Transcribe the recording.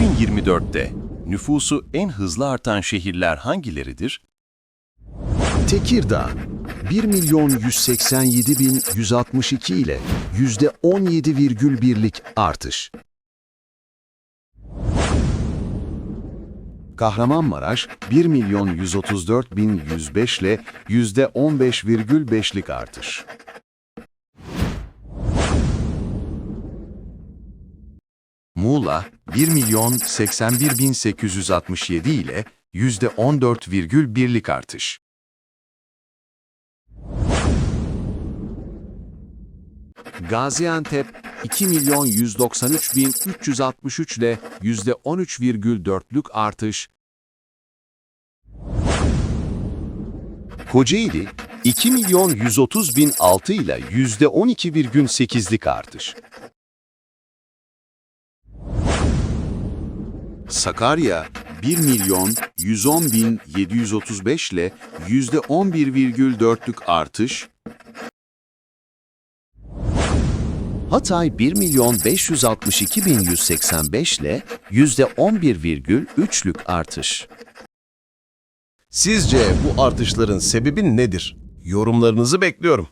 2024'te nüfusu en hızlı artan şehirler hangileridir? Tekirdağ 1 milyon 187 bin 162 ile yüzde 17,1'lik artış. Kahramanmaraş 1 milyon 134 bin 105 ile yüzde 15,5'lik artış. Muğla 1 milyon 81 bin 867 ile yüzde 14,1'lik artış. Gaziantep 2 milyon 193 bin 363 ile yüzde 13,4'lük artış. Kocaeli 2 milyon 130 bin 6 ile yüzde 12,8'lik artış. Sakarya 1 milyon 110 bin 735 ile yüzde 11,4'lük artış. Hatay 1 milyon 562 bin 185 ile yüzde 11,3'lük artış. Sizce bu artışların sebebi nedir? Yorumlarınızı bekliyorum.